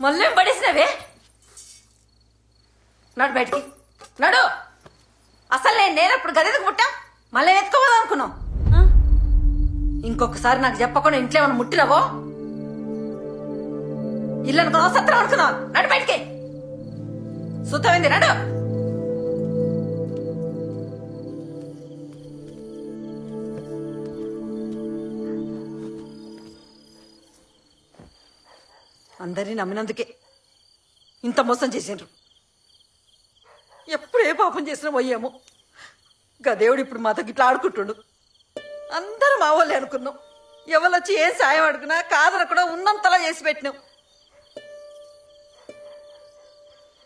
మళ్ళీ పడేసినవే? నడు బయటికి. నడు! అసలు నేను నేనప్పుడు గదికి పుట్టా? మళ్ళీ ఎత్తుకోవద్దు అనుకున్నావు. ఆ? ఇంకొకసారి నాకు చెప్పకుండా ఇంట్లో ఏమైనా ముట్టినవో? ఇల్లు అనుకున్నావు సత్రం అనుకున్నావు. నడు బయటికి. సుతమైంది నడు! అందరినీ నమ్మినందుకే ఇంత మోసం చేసిండ్రు. ఎప్పుడు ఏ పాపం చేసినా పోయాము. గదేవుడు ఇప్పుడు మాతో ఇట్లా ఆడుకుంటుండు. అందరం మా వాళ్ళే అనుకున్నాం. ఎవరొచ్చి ఏం సాయం అడుగునా కాదన కూడా ఉన్నంతలా చేసి పెట్టినాం.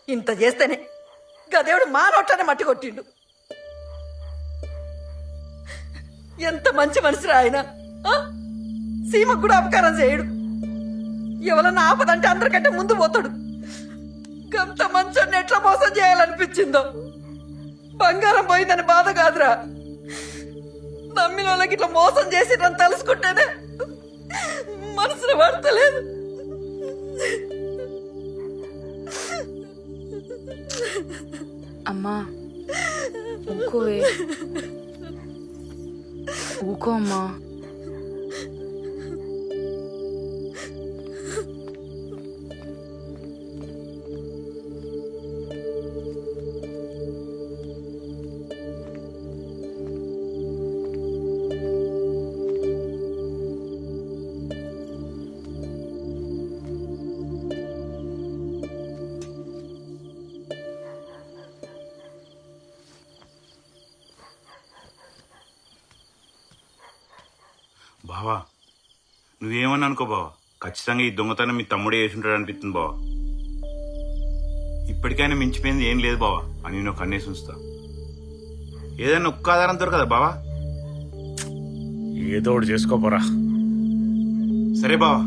ఇంత చేస్తేనే గదేవుడు మా నోట్లనే మట్టి కొట్టిండు. ఎంత మంచి మనిషిరా ఆయన సీమకు కూడా అపకారం చేయడు. ఎవరన్నా ఆపదంటే అందరికంటే ముందు పోతాడు. గంత మంచోడిని ఎట్లా మోసం చేయాలనిపించిందో. బంగారం పోయిందని బాధ కాదురా. నమ్మిన వాళ్ళకి ఇట్లా మోసం చేసిరని తెలుసుకుంటేనే మనసును పడతలేదు. అమ్మా ఊకోవే. ఊకో అమ్మా. బావా నువ్వేమన్నా అనుకో బావా? ఖచ్చితంగా ఈ దొంగతనం మీ తమ్ముడే చేసుంటాడు అనిపిస్తుంది బావా. ఇప్పటికైనా మించిపోయింది ఏం లేదు బావా అని నేను కన్నేసి ఉంచుతా. ఏదైనా ఒక్క ఆధారం దొరకదా బావా? ఏదో ఒకటి చేసుకోపోరా సరే బావా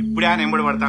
ఇప్పుడే ఆయన ఎంబడి పడతా.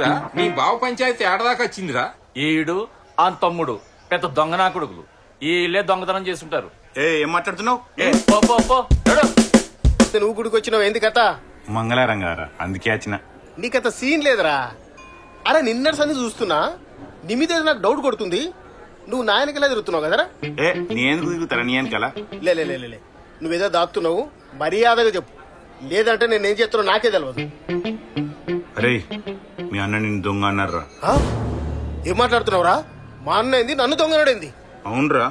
అవురా మీ బావ పంచాయతీ ఏడదాకా వచ్చిందిరా. ఈడు ఆ తమ్ముడు పెద్ద దొంగనా కొడుకులు. ఈ ఇల్లే దొంగతనం చేస్తుంటారు ఏ ఏం మాట్లాడుతున్నావు? ఏ, పో పో పో నడు. నువ్వు గుడికి వచ్చినావు ఏంది కథ? మంగళారం గారా అందుకే వచ్చిన నీకత సీన్ లేదురా. అరే నిన్నటి సంది చూస్తున్నా. నీ మీద ఏదో నాకు డౌట్ కొడుతుంది? నువ్వు నాయనకెలా తిరుగుతున్నావు కదరా? ఏ నీ ఎందుకు తిరుగుతారా? నీ వెనకాల? లే లే లే, లే, లే. నువ్వేదో దాస్తున్నావు మర్యాదగా చెప్పు. లేదంటే నేనేం చేస్తున్నా నాకే తెలియదు అరే మీ అన్న నిన్ను దొంగ అన్నారా ఆ? ఏం మాట్లాడుతున్నావురా? మా అన్న ఏంది? నన్ను దొంగనడేంది అవునరా.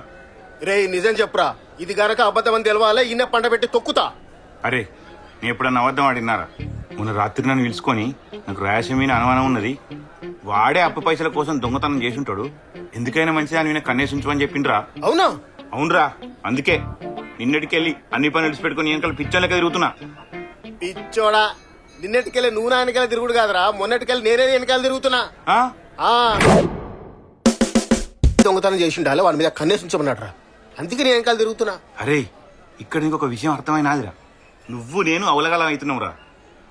రే నిజం చెప్పురా. ఇది గనక అబద్ధం అని తెలవాలే ఇన్న పంట పెట్టి తొక్కుతా. అరే నేను ఎప్పుడన్నా అబద్ధం ఆడినారా మొన్న రాత్రి నన్ను పిలుచుకొని నాకు ర్యాష్ మీద అనుమానం ఉన్నది. వాడే అప్పు పైసల కోసం దొంగతనం చేసి ఉంటాడు ఎందుకైనా మంచిది అని కన్నేసి ఉంచమని చెప్పిండ్రా? అవునా? అవునరా. అందుకే నిన్నటికెళ్ళి అన్ని పనులు విడిచిపెట్టుకుని వెనకాల పిచ్చోళ్ళకి తిరుగుతున్నా. పిచ్చోడా. నిన్నటికెళ్ళి నువ్వు నాయనకెళ్ళి తిరుగుడు కాదురా. మొన్నటికెళ్ళి నేనే వెనకాల తిరుగుతున్నా. ఆ? దొంగతనం చేసి ఉండాలి వాడి మీద కన్నేసి ఉంచమన్నాడు రా అందుకే నేను వెనకాల తిరుగుతున్నా. అరే ఇక్కడ నీకు ఒక విషయం అర్థమైనాదిరా నువ్వు నేను అవలగలం అవుతున్నావురా.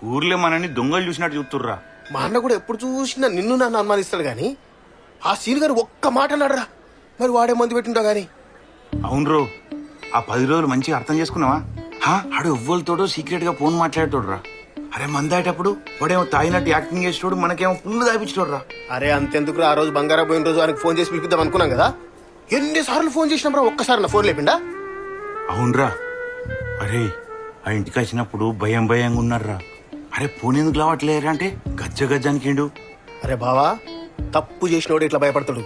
ఊర్లో మనని దొంగలు చూసినట్టు చూస్తుర్రా. మా అన్న కూడా ఎప్పుడు చూసినా నిన్ను నన్ను అనుమానిస్తాడు గాని ఆ సీన్ గారు ఒక్క మాట అన్నాడురా. మరి వాడే మందు పెట్టుంటా గాని? అవునరో ఆ పది రోజులు మంచిగా అర్థం చేసుకున్నావా? హా? ఆడు ఎవ్వరితోడో సీక్రెట్గా ఫోన్ మాట్లాడేటోడురా. అరే మందాటప్పుడు వాడేమో తాగినట్టు యాక్టింగ్ చేసేటోడు మనకేమో పుల్లు తాపించోడురా అరే అంతెందుకు ఆ రోజు బంగారం పోయిన రోజు ఆయనకు ఫోన్ చేసి పిలిపిద్దాం అనుకున్నాం కదా? ఎన్నిసార్లు ఫోన్ చేసినాం రా? ఒక్కసారి నా ఫోన్ లేపిండా? అవునరా. అరే ఆ ఇంటికి వచ్చినప్పుడు భయం భయంగా ఉన్నారా అరే ఫోన్ ఎందుకు లావట్లేరా అంటే గజ్జ గజ్జానికిండు. అరే బావా తప్పు చేసినోడు ఇట్లా భయపడతాడు.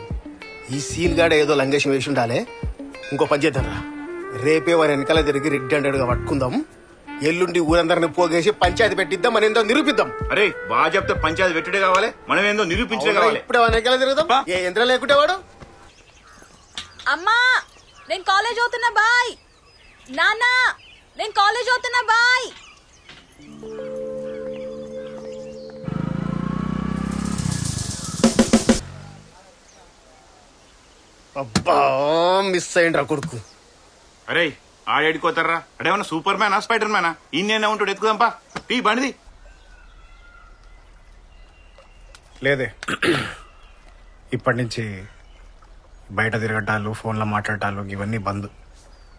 ఈ సీన్ గాడ ఏదో లంగేషం వేసి ఉండాలే ఇంకో పని చేద్దాం రా రేపే వారి వెనకాల తిరిగి రెడ్ హండ్రెడ్గా పట్టుకుందాం. ఎల్లుండి ఊరందరిని పోగేసి పంచాయతీ పెట్టిద్దాం మన ఏందో నిరూపిద్దాం. అరే బాగా చెప్తే పంచాయతీ పెట్టుడే కావాలి మనం ఏందో నిరూపించడే కావాలి. ఇప్పుడు వెనకాల తిరుగుదాం. ఏ యంత్రం లేకుంటే వాడు? అమ్మా నేను కాలేజ్ అవుతున్నా బాయ్. నాన్న నేను కాలేజ్ అవుతున్నా బాయ్. అబ్బా మిస్ అయ్యిండ్రా కొడుకు. అరే ఆడేడుకోతారా? అడేమన్నా సూపర్ మ్యానా స్పైడర్ మ్యానా ఇన్నేనా ఉంటాడు? ఎత్తుకుదాంపా. టీ బండిది. లేదే. ఇప్పటి నుంచి బయట తిరగటాలు ఫోన్లో మాట్లాడటాలు ఇవన్నీ బంద్.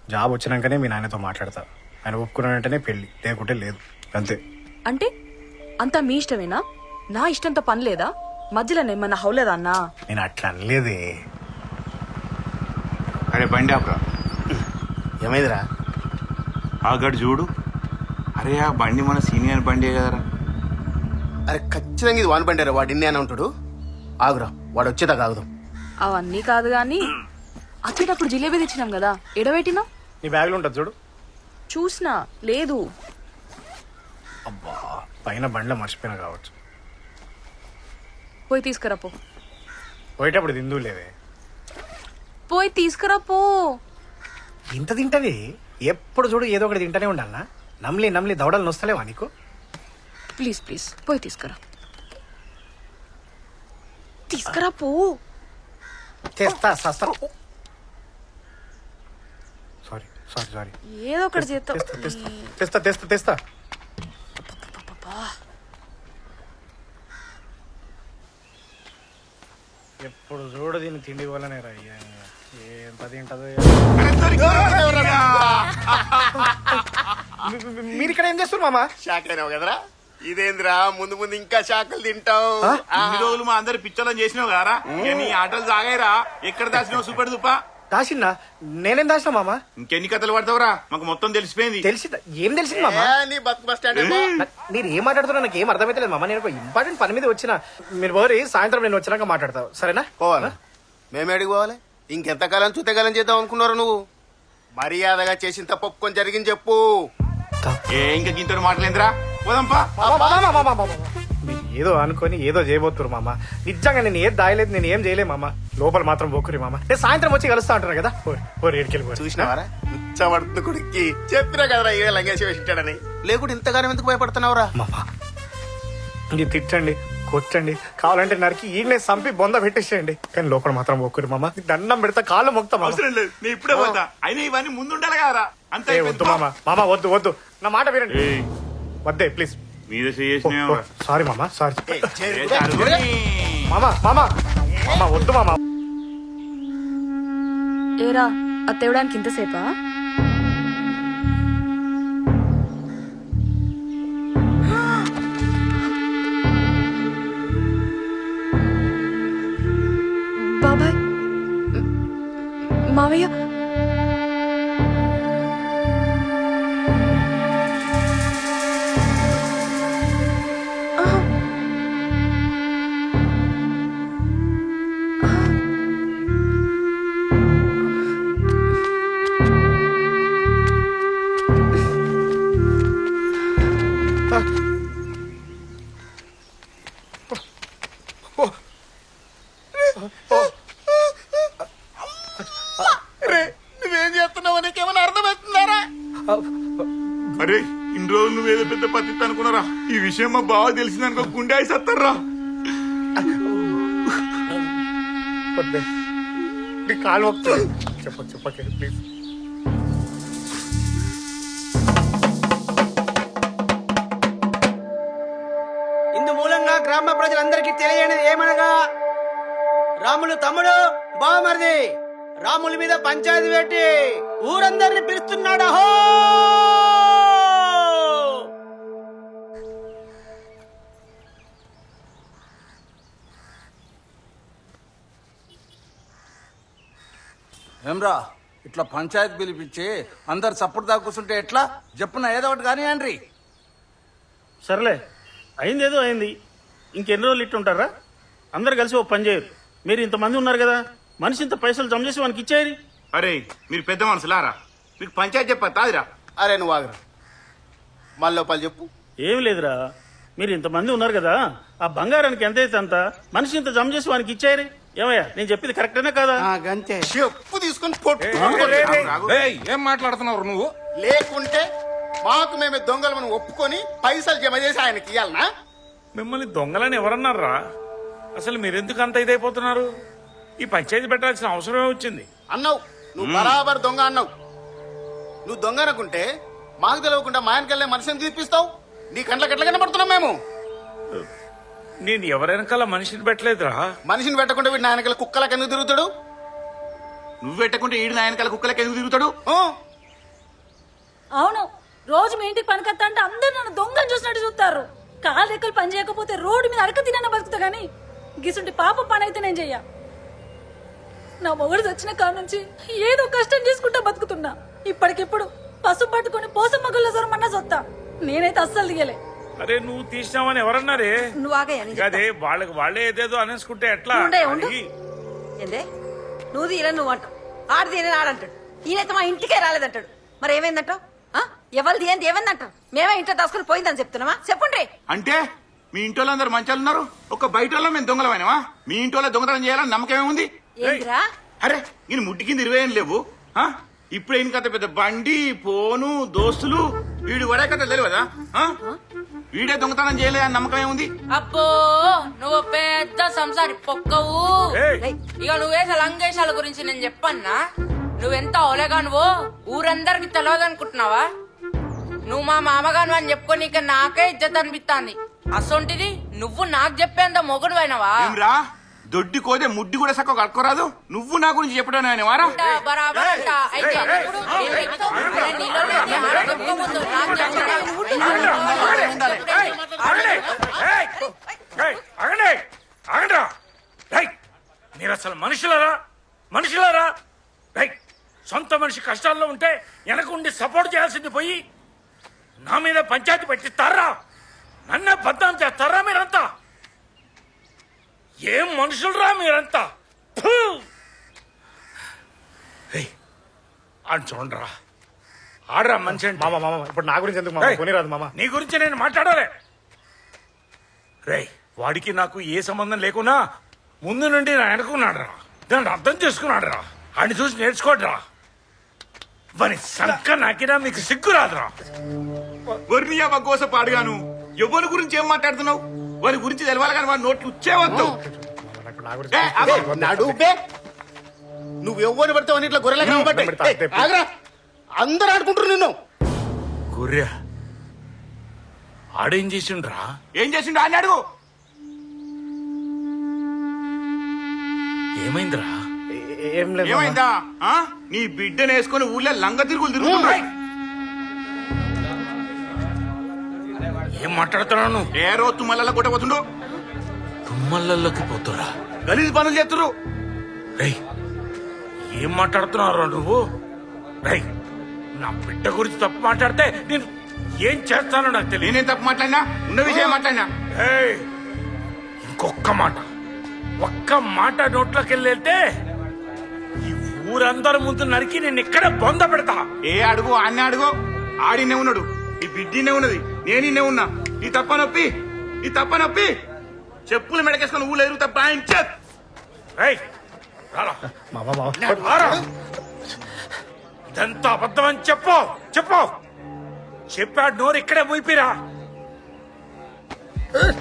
జాబ్ వచ్చినాకనే మీ నాయనతో మాట్లాడతా. ఆయన ఒప్పుకున్న వెంటనే పెళ్ళి. లేకుంటే లేదు. అంతే. అంటే? అంతా మీ ఇష్టమేనా? నా ఇష్టంతో పని లేదా? మధ్యలో ఏమన్నా హౌలేదా అన్నా? నేను అట్లా అనలేదే. అరే బండి ఆపరా. ఏమైందిరా? ఆ గడు చూడు. అరే ఆ బండి మన సీనియర్ బండి కదరా. అరే ఖచ్చితంగా ఇది వాన్ బండారా వాడు ఇన్ని అని ఉంటాడు ఆగురా వాడు వచ్చేదాకా ఆగుదాం. అవన్నీ కాదు గాని వచ్చేటప్పుడు జిలేబీ తెచ్చినాం కదా ఎడబెట్టినా? నీ బ్యాగ్లో ఉంటుంది చూడు. చూసినా లేదు. అబ్బా పైన బండ్లో మర్చిపోయినా కావచ్చు. పోయి తీసుకురా పో. పోయేటప్పుడు తిందు లేదే పోయి తీసుకురా పో. ఇంత తింటది? ఎప్పుడు చూడు ఏదో ఒకటి తింటనే ఉండాలనా? నమ్లి నమ్లి దవడలు నొస్తలేవా నీకు? ప్లీజ్ ప్లీజ్ పోయి తీసుకురా. తీసుకురా పో. సస్తా. Sorry sorry sorry. ఏదో ఒకటి చేస్తావు తెస్తా తెస్తా తెస్తా తెస్తా ఎప్పుడు చూడు దీన్ని తిండి వల్లనే రా మీరు ఇక్కడ ఏం చేస్తారు మామ? షాక్ అయినావు కదరా? ఇదేందిరా? ముందు ముందు ఇంకా షాకులు తింటావు. ఇన్ని రోజులు మా అందరు పిచ్చోళ్ళని చేసినావు కదరా? నీ ఆటలు సాగాయిరా. ఎక్కడ దాచినావు సూపర్ దుప్పా? దాసిందా నేనేం దాసిన మామ? ఇంకెన్ని కథలు పడతావురా? మాకు మొత్తం తెలిసిపోయింది. తెలిసి ఏం తెలిసింది మామ? నీ బతుకు బస్ స్టాండ్ మీరు ఏం మాట్లాడుతున్నా నాకు ఏం అర్థమైతలేదు మామ. నేను ఒక ఇంపార్టెంట్ పని మీద వచ్చిన. మీరు పోరి సాయంత్రం నేను వచ్చినాక మాట్లాడతావు. సరేనా? పోవాలా. మేము ఎడికి పోవాలి? ఇంకెంతకాలం చూతకాలం చేద్దాం అనుకున్నారు నువ్వు? మర్యాదగా చేసిన తప్పు ఒప్పుకొని జరిగింది చెప్పు. ఏ ఇంకా మాటలేందిరా పోదాంపా. మీరు ఏదో అనుకొని ఏదో చేయబోతున్నారు మామ. నిజంగా నేను ఏం దాయలేదు నేను ఏం చేయలే మామ. లోపల మాత్రం పోకురి మామ. నేను సాయంత్రం వచ్చి కలుస్తా అంటున్నా కదా. పోరి ఏడికెళ్ళి పోరి. చూసినావారా? కొడుక్కి. చెప్పినా కదరా ఇదే లంగేసి వేసింటాడని లేకుంటే ఇంతగానం ఎందుకు భయపడుతున్నావురా? మామ ఇది తిట్టండి. కొట్టండి. కావాలంటే నరికి ఈయనే సంపి బొంద పెట్టేసేయండి. కానీ లోపల మాత్రం పోకురి మామ. దండం పెడతా కాళ్ళు మొక్తా మామ. అవసరం లేదు. నేను ఇప్పుడే పోతా. అయినా ఇవన్నీ ముందు ఉండాలి కదరా అంతే ఏ వద్దు మామ. మామ వద్దు వద్దు. నా మాట వినండి. ఏయ్, వద్దే ప్లీజ్. మీద సారీ మామ సారీ. మామ మామ. మామ వద్దు మామ. ఏరా అది తేవడానికి ఇంతసేపా? మావయ్య రే, అరే ఇన్ని రోజులు నువ్వేదో పెద్ద పత్తి అనుకున్నారా? ఈ విషయం మా బావ తెలిసిందనుకో గుండె అయిసత్తారా వద్దే. నీ కాలు చెప్ప చెప్పకే ప్లీజ్ ఇందు మూలంగా గ్రామ ప్రజలందరికీ తెలియనిది ఏమనగా రాములు తమ్ముడు బావమరిది. రాముల మీద పంచాయతీ పెట్టి ఊరందరిని పిలుస్తున్నాడు అహో! ఏమ్రా ఇట్లా పంచాయతీ పిలిపించి అందరు సపోర్ట్ దాకా కూర్చుంటే ఎట్లా? చెప్పున ఏదో ఒకటి కానీ అండ్రి సర్లే అయింది ఏదో అయింది. ఇంకెన్ని రోజులు ఇట్టు ఉంటారా అందరు కలిసి ఓ పని చేయరు. మీరు ఇంతమంది ఉన్నారు కదా మనిషి ఇంత పైసలు జమ చేసి వానికి ఇచ్చేయరి. అరే మీరు పెద్ద మనుషులారా మీకు పంచాయతీ చెప్పా తాదిరా? అరే నువ్వు ఆగరా. మళ్ళీ లోపల చెప్పు. ఏం లేదురా. మీరు ఇంతమంది ఉన్నారు కదా ఆ బంగారానికి ఎంత అయితే అంత మనిషి ఇంత జమ చేసి వానికి ఇచ్చారు ఏమయ్యా నేను చెప్పింది కరెక్టేనా కాదా? గంతే. చెప్పు తీసుకొని పొట్టు ఏయ్, ఏం మాట్లాడుతున్నావు నువ్వు? లేకుంటే మాకు మేము దొంగలు మనం ఒప్పుకొని పైసలు జమ చేసి ఆయనకి ఇవ్వాలనా మిమ్మల్ని దొంగలని ఎవరన్నారా? అసలు మీరెందుకు అంత ఇదైపోతున్నారు? ఈ పంచాయతీ పెట్టాల్సిన అవసరమే వచ్చింది. అన్నావు. నువ్వు బరాబర్ దొంగ అన్నావు. నువ్వు దొంగ అనుకుంటే మాకు తెలియకుండా మా ఆయనకెళ్ళే మనిషిని తీపిస్తావు నీ కంట్లకి ఎట్లా కనబడుతున్నాం మేము? నేను ఎవరెనకాల మనిషిని పెట్టలేదురా. మనిషిని పెట్టకుండా వీడిని ఆయనకెళ్ళి కుక్కలకి ఎందుకు తిరుగుతాడు? నువ్వు పెట్టకుంటే ఈడు నాయనకాల కుక్కలకి ఎందుకు తిరుగుతాడు? ఆ? అవును రోజు మీ ఇంటికి పనికొస్తా అంటే అందరు నన్ను దొంగని చూసినట్టు చూస్తారు. కాలు రెక్కలు పని చేయకపోతే రోడ్డు మీద అడక తినన్న బతుకుతా గానీ గిసుంటి పాప పని అయితే నేను చెయ్య. నా మొగుడు వచ్చిన కాడ నుంచి ఏదో కష్టం చేసుకుంటా బతుకుతున్నా. ఇప్పటికిప్పుడు పసుపు పట్టుకొని పోసం మగుల్లో సొరమన్నా సొత్తా. నేనైతే అస్సలు దిగలే. అరే నువ్వు తీసినావని ఎవరన్నారే? నువ్వు ఆగయ్యా నేను చెప్తా. అదే వాళ్ళకి వాళ్ళే ఏదేదో అనేసుకుంటే ఎట్లా? ఉండే, ఉండు. అది ఏందే? నువ్వు తీరా నువ్వు అంటావు. ఆడది అని ఆడంటాడు ఈయనైతే మా ఇంటికే రాలేదంటాడు. మరి ఏమైందంటావు? ఎవరిది ఏంది ఏమైందంటావు? మేమే ఇంట్లో దాచుకుని పోయిందని చెప్తున్నావా? చెప్పండి అంటే మీ ఇంటి వాళ్ళందరూ మంచాలు ఉన్నారు? ఒక బయట వాళ్ళ మేము దొంగలమైనవా మీ ఇంటి వాళ్ళ దొంగతనం చేయాలని నమ్మకం ఏముంది? ఏందిరా? అరే నేను ముట్టి కింద ఇరవై ఏం లేవు ఆ? ఇప్పుడు ఏం కథ పెద్ద బండి ఫోను దోస్తులు వీడు వడే కథ తెలియదా? వీడే దొంగతనం చేయలేదు అని నమ్మకం ఏముంది? అబ్బో నువ్వు పెద్ద సంసారి పొక్కవు. ఇక నువ్వేసే లంగేశాల గురించి నేను చెప్పన్నా. నువ్వెంత ఓలేగా నువ్వు ఊరందరికి తెలియదు అనుకుంటున్నావా? నువ్వు మా మామగాను అని చెప్పుకొని ఇక నాకే ఇజ్జత్ అనిపిస్తాంది అసొంటిది నువ్వు నాకు చెప్పేంత మొగుడు అయినవా దొడ్డి కోదే ముడ్డి కూడా సక్క కట్టుకోరాదు నువ్వు నా గురించి చెప్పడం వారా? బరాబర్ అయితే ఇప్పుడు ఏం చెప్తావు? అరే నీలో లేని ఆడ దొరకముందు నాకు చెప్పు. ఆగండి! ఏయ్! ఏయ్, ఆగండి! ఆగండిరా! ఏయ్, మీరు అసలు మనుషులరా? మనుషులరా? ఏయ్, సొంత మనిషి కష్టాల్లో ఉంటే వెనకుండి సపోర్ట్ చేయాల్సింది పోయి నా మీద పంచాయతీ పెట్టిస్తారా? నన్నే బద్నాం చేస్తారా మీరంతా? ఏం మనుషులరా మీరంతా? ఆడు చూడరా ఆడరా మనిషి మామ మామ ఇప్పుడు నా గురించి ఎందుకు మామ? కొనిరాదు మామ. నీ గురించి నేను మాట్లాడాలి. రేయ్ వాడికి నాకు ఏ సంబంధం లేకున్నా ముందు నుండి నా వెనకున్నాడు రా. దాన్ని అర్థం చేసుకున్నాడు రా. ఆడిని చూసి నేర్చుకోడు రా. వాని సంక నాకినా మీకు సిగ్గు రాదురా వర్ణియా బగ్గోస పాడుగాను. ఎవరి గురించి ఏం మాట్లాడుతున్నావు? వారి గురించి తెలవాలి కానీ వారి నోట్లు. నడుపే నువ్వు ఎవరిని పడితే అని ఇట్లా గొర్రెలకు నిలబడ్డాయి. పెడతా, ఏయ్, ఆగురా. అందరు ఆడుకుంటారు నిన్ను. గొర్రె. ఆడేం చేసిండ్రా? ఏం చేసిండు? అని అడుగు. ఏమైందిరా? ఏ- లేదు. ఏమైందా? ఆ? నీ బిడ్డను వేసుకొని ఊళ్ళో లంగ తిరుగులు తిరుగుతున్నాయి ఏం మాట్లాడుతున్నాను ఏ రోజు తుమ్మల కొట్టబోతుండు తుమ్మలలోకి పోతురా. గలీజ్ పనులు చేస్తురు రేయ్ ఏం మాట్లాడుతున్నావు నువ్వు? రేయ్ నా బిడ్డ గురించి తప్పు మాట్లాడితే నేను ఏం చేస్తానో నాకు తెలియదు నేనేం తప్పు మాట్లాడినా? ఉన్న విషయం మాట్లాడినా? ఏయ్, ఇంకొక్క మాట. ఒక్క మాట నోట్లోకి వెళ్ళేస్తే ఈ ఊరందరి ముందు నరికి నేను ఇక్కడ బొంద పెడతా. ఏ అడుగు ఆన్నే అడుగు? ఆడినే ఉన్నాడు. ఈ బిడ్డినే ఉన్నది. నేనిన్నే ఉన్నా. ఈ తప్ప నొప్పి. ఈ తప్ప నొప్పి. చెప్పులు మెడకేసుకొని ఊళ్ళో ఎదురు తప్ప ఆయన చెప్ రేయ్, రారా. మామ మామ రారా. ఇదంతా అబద్ధం అని చెప్పు. చెప్పు. చెప్పాడు నోరు ఇక్కడే మూయిపిరా.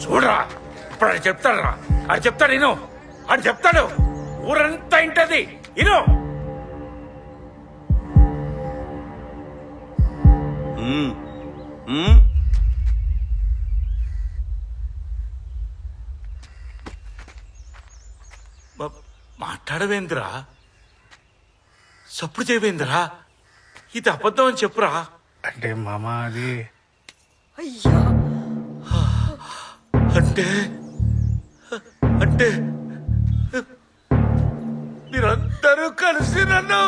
చూడరా. ఇప్పుడు అది చెప్తాడు రా అది చెప్తాడు ఇను అది చెప్తాడు. ఊరంతా ఇంటది. ఇను మాట్లాడవేందిరా? సప్పుడు చేయవేందిరా? ఇది అబద్ధం అని చెప్పురా? అంటే మామ అది అయ్యా. అంటే? అంటే? మీరందరూ కలిసి నన్ను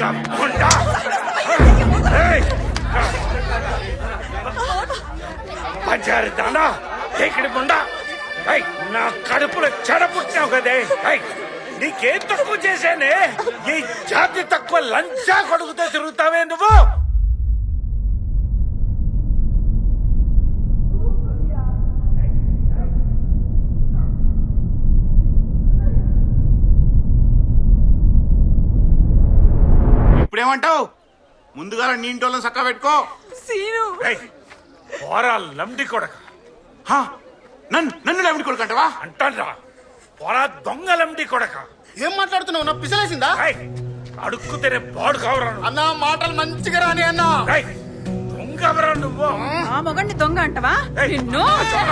తప్పకుండా. ఏయ్! పంచారి దానా ముండా నా కడుపులో చెడ పుట్టినావు కదే నీకేం తక్కువ చేశానే ఈ జాతి తక్కువ లంచా కొడుకుతో తిరుగుతావే నువ్వు ఇప్పుడేమంటావు? ముందుగా నీ ఇంటి వాళ్ళని పెట్టుకో. సీను. పోరా లంబడి కొడక. హా, నన్ను నన్ను లేమిడి కొడుకు అంటవా? అంటాడ్రా పోరా దొంగ లంబడి కొడక. ఏం మాట్లాడుతున్నావు? నా పిసలేసిందా? అడుక్కు తినే బాడు కావరా అన్న అన్నా మాటలు మంచిగా రాని అన్న. దొంగ నువ్వు? ఆ మొగండి దొంగ అంటవా? నిన్ను? చోట